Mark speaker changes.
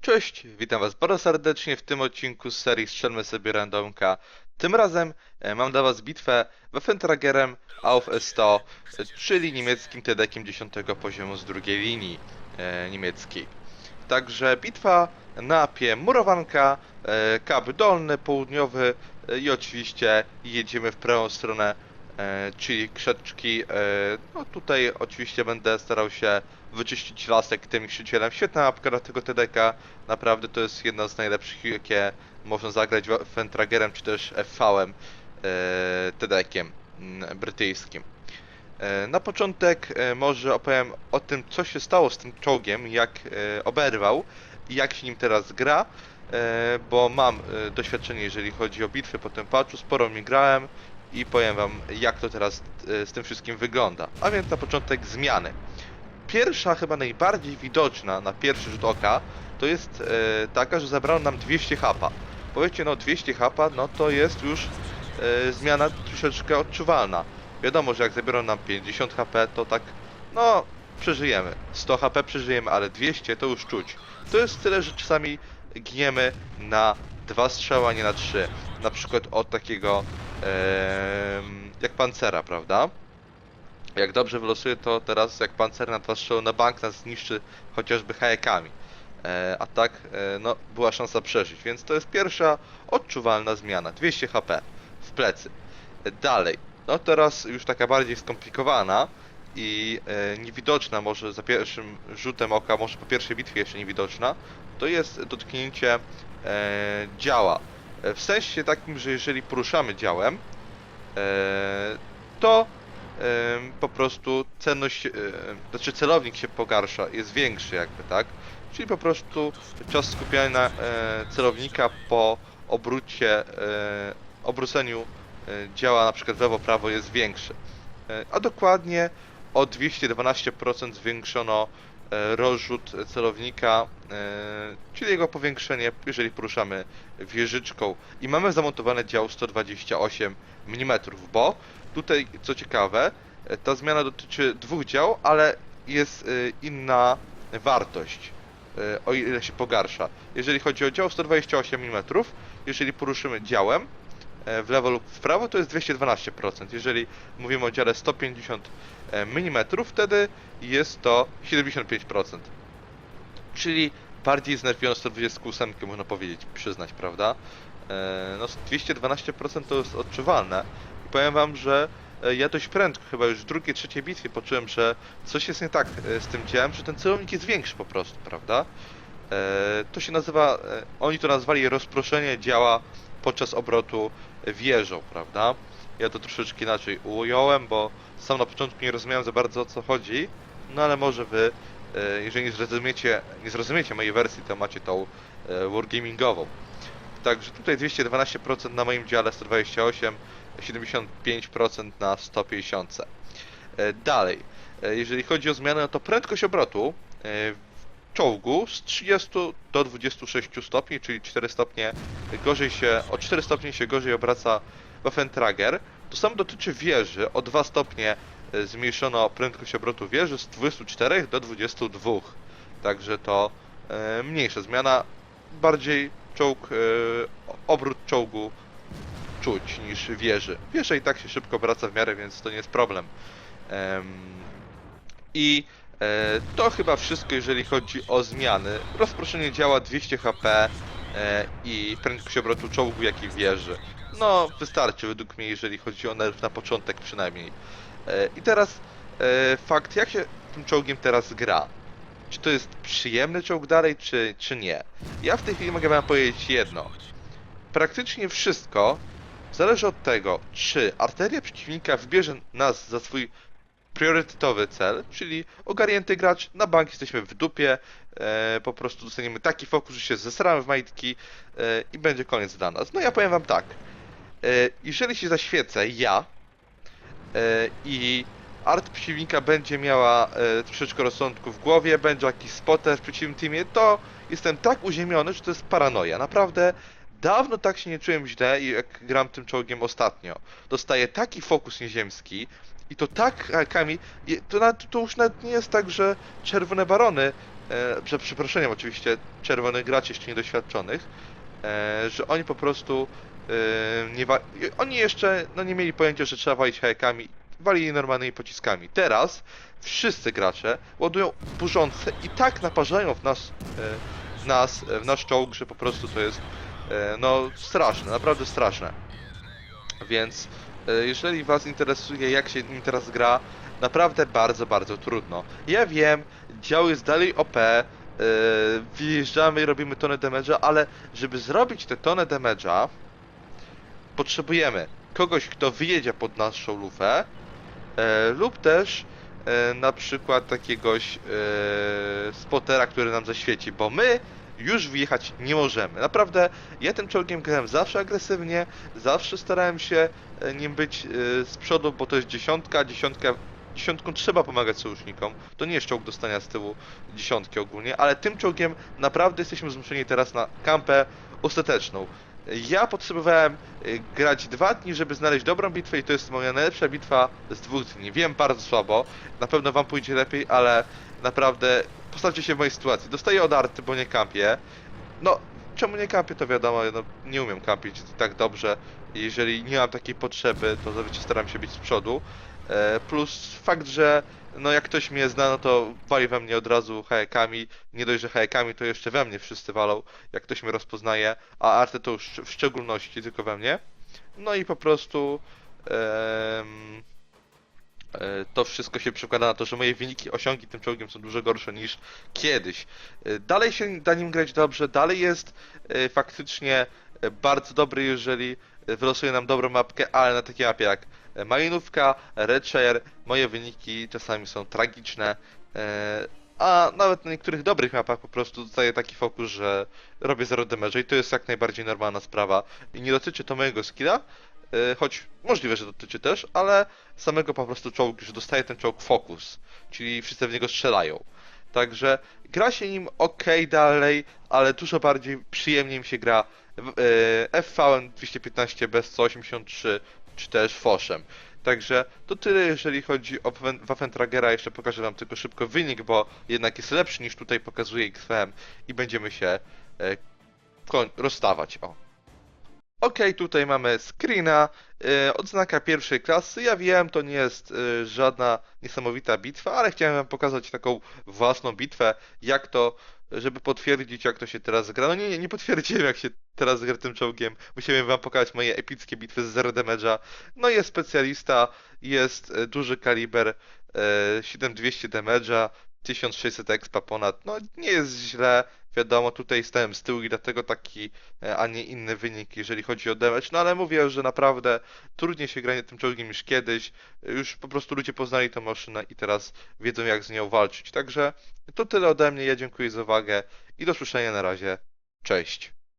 Speaker 1: Cześć, witam was bardzo serdecznie w tym odcinku z serii Strzelmy sobie randomka. Tym razem e, mam dla was bitwę Waffentragerem auf S100, e, czyli niemieckim TD-kiem 10 poziomu z drugiej linii e, niemieckiej. Także bitwa na apie murowanka, e, kap dolny, południowy i oczywiście jedziemy w prawą stronę, czyli krzeczki. E, no tutaj oczywiście będę starał się wyczyścić lasek tym niszczycielem. Świetna mapka dla tego TDK. Naprawdę to jest jedna z najlepszych, jakie można zagrać Fentragerem czy też FV-em e, TDK-iem mm, brytyjskim. E, na początek e, może opowiem o tym, co się stało z tym czołgiem, jak e, oberwał i jak się nim teraz gra, e, bo mam e, doświadczenie, jeżeli chodzi o bitwy po tym patchu, sporo mi grałem i powiem wam, jak to teraz e, z tym wszystkim wygląda. A więc na początek zmiany pierwsza, chyba najbardziej widoczna na pierwszy rzut oka, to jest e, taka, że zabrało nam 200 hapa. Powiedzcie, no 200 hapa, no to jest już e, zmiana troszeczkę odczuwalna. Wiadomo, że jak zabiorą nam 50 HP, to tak, no, przeżyjemy. 100 HP przeżyjemy, ale 200 to już czuć. To jest tyle, że czasami giniemy na dwa strzały, a nie na trzy. Na przykład od takiego, jak pancera, prawda? Jak dobrze wylosuje, to teraz jak pancer na dwa na bank nas zniszczy chociażby hajakami. E, a tak, e, no, była szansa przeżyć, więc to jest pierwsza odczuwalna zmiana. 200 HP w plecy. E, dalej, no teraz już taka bardziej skomplikowana i niewidoczna może za pierwszym rzutem oka, może po pierwszej bitwie jeszcze niewidoczna, to jest dotknięcie działa. E, w sensie takim, że jeżeli poruszamy działem, e, to po prostu cenność, e, znaczy celownik się pogarsza, jest większy jakby, tak? Czyli po prostu czas skupiania celownika po obrócie, obróceniu działa na przykład lewo, prawo jest większy. A dokładnie o 212% zwiększono rozrzut celownika, e, czyli jego powiększenie, jeżeli poruszamy wieżyczką i mamy zamontowane dział 128 mm, bo Tutaj, co ciekawe, e, ta zmiana dotyczy dwóch dział, ale jest e, inna wartość, e, o ile się pogarsza. Jeżeli chodzi o dział 128 mm, jeżeli poruszymy działem e, w lewo lub w prawo, to jest 212%. Jeżeli mówimy o dziale 150 mm, wtedy jest to 75%. Czyli bardziej znerwiono 128, można powiedzieć, przyznać, prawda? E, No, 212% to jest odczuwalne. I powiem wam, że e, ja dość prędko, chyba już w drugiej, trzeciej bitwie poczułem, że coś jest nie tak e, z tym działem, że ten celownik jest większy po prostu, prawda? E, To się nazywa, e, oni to nazwali rozproszenie działa podczas obrotu wieżą, prawda? Ja to troszeczkę inaczej ująłem, bo sam na początku nie rozumiałem za bardzo o co chodzi, no ale może wy, e, jeżeli nie zrozumiecie, nie zrozumiecie mojej wersji, to macie tą e, wargamingową. Także tutaj 212% na moim dziale, 128, 75% na 150. E, Dalej, jeżeli chodzi o zmianę, no to prędkość obrotu czołgu z 30 do 26 stopni, czyli 4 stopnie gorzej się, o 4 stopnie się gorzej obraca Waffentrager. To samo dotyczy wieży, o 2 stopnie e, zmniejszono prędkość obrotu wieży z 24 do 22. Także to e, mniejsza zmiana, bardziej czołg, e, obrót czołgu czuć niż wieży. Wieża i tak się szybko wraca w miarę, więc to nie jest problem. Em, I to chyba wszystko, jeżeli chodzi o zmiany. Rozproszenie działa 200 HP e, i prędkość obrotu czołgu, jak i wieży. No, wystarczy według mnie, jeżeli chodzi o nerw na początek przynajmniej. E, I teraz e, fakt, jak się tym czołgiem teraz gra? Czy to jest przyjemny czołg dalej, czy, czy nie? Ja w tej chwili mogę wam powiedzieć jedno. Praktycznie wszystko zależy od tego, czy arteria przeciwnika wybierze nas za swój priorytetowy cel, czyli ogarnięty gracz, na bank jesteśmy w dupie, e, po prostu dostaniemy taki fokus, że się zesramy w majtki e, i będzie koniec dla nas. No ja powiem wam tak, e, jeżeli się zaświecę, ja e, i art przeciwnika będzie miała e, troszeczkę rozsądku w głowie, będzie jakiś spotter w przeciwnym teamie, to jestem tak uziemiony, że to jest paranoja. Naprawdę dawno tak się nie czułem źle, jak gram tym czołgiem ostatnio. Dostaję taki fokus nieziemski I to tak hakami, i to, nawet, to już nawet nie jest tak, że czerwone barony, e, przeproszeniem oczywiście, czerwonych graczy jeszcze niedoświadczonych, e, że oni po prostu e, nie wa- oni jeszcze no, nie mieli pojęcia, że trzeba walić hakami, walili normalnymi pociskami. Teraz wszyscy gracze ładują burzące i tak naparzają w nas, e, w nas, e, w nasz czołg, że po prostu to jest e, no straszne, naprawdę straszne. Więc e, jeżeli Was interesuje jak się nim teraz gra, naprawdę bardzo, bardzo trudno. Ja wiem, dział jest dalej OP, e, wjeżdżamy i robimy tonę damage'a, ale żeby zrobić tę tonę damage'a, potrzebujemy kogoś, kto wyjedzie pod naszą lufę, e, lub też e, na przykład takiegoś e, spotera, który nam zaświeci, bo my już wyjechać nie możemy. Naprawdę, ja tym czołgiem grałem zawsze agresywnie, zawsze starałem się e, nim być e, z przodu, bo to jest dziesiątka, dziesiątka dziesiątką trzeba pomagać sojusznikom. To nie jest czołg dostania z tyłu dziesiątki ogólnie, ale tym czołgiem naprawdę jesteśmy zmuszeni teraz na kampę ostateczną. Ja potrzebowałem y, grać dwa dni, żeby znaleźć dobrą bitwę i to jest moja najlepsza bitwa z dwóch dni. Wiem bardzo słabo, na pewno wam pójdzie lepiej, ale naprawdę postawcie się w mojej sytuacji. Dostaję od arty, bo nie kampię. No, czemu nie kampię, to wiadomo, no, nie umiem kampić tak dobrze. Jeżeli nie mam takiej potrzeby, to zazwyczaj staram się być z przodu. E, plus fakt, że no jak ktoś mnie zna, no to wali we mnie od razu hajakami. Nie dość, że hajakami, to jeszcze we mnie wszyscy walą, jak ktoś mnie rozpoznaje, a arty to już w szczególności tylko we mnie. No i po prostu em, to wszystko się przekłada na to, że moje wyniki, osiągi tym czołgiem są dużo gorsze niż kiedyś. E, Dalej się da nim grać dobrze, dalej jest e, faktycznie e, bardzo dobry, jeżeli e, wylosuje nam dobrą mapkę, ale na takiej mapie jak e, Malinówka, Redshare, moje wyniki czasami są tragiczne. e, A nawet na niektórych dobrych mapach po prostu zostaje taki fokus, że robię 0 damage i to jest jak najbardziej normalna sprawa. I nie dotyczy to mojego skilla, e, choć możliwe, że dotyczy też, ale samego po prostu czołgu, że dostaje ten czołg fokus, czyli wszyscy w niego strzelają. Także gra się nim ok dalej, ale dużo bardziej przyjemnie mi się gra w- e, FV 215 bez 183 czy też Foszem. Także to tyle jeżeli chodzi o Waffen- Waffentragera, jeszcze pokażę wam tylko szybko wynik, bo jednak jest lepszy niż tutaj pokazuje XFM i będziemy się koń- rozstawać. O. Okej, tutaj mamy screena, e, odznaka pierwszej klasy. Ja wiem, to nie jest e, żadna niesamowita bitwa, ale chciałem wam pokazać taką własną bitwę, jak to, żeby potwierdzić, jak to się teraz gra. No nie, nie, nie potwierdziłem, jak się teraz gra tym czołgiem. Musiałem wam pokazać moje epickie bitwy z zero damage'a. No jest specjalista, jest e, duży kaliber, e, 7200 damage'a, 1600 expa ponad. No nie jest źle. Wiadomo, tutaj stałem z tyłu i dlatego taki, e, a nie inny wynik, jeżeli chodzi o damage. No ale mówię, że naprawdę trudniej się granie tym czołgiem niż kiedyś. Już po prostu ludzie poznali tę maszynę i teraz wiedzą jak z nią walczyć. Także to tyle ode mnie. Ja dziękuję za uwagę i do słyszenia na razie. Cześć.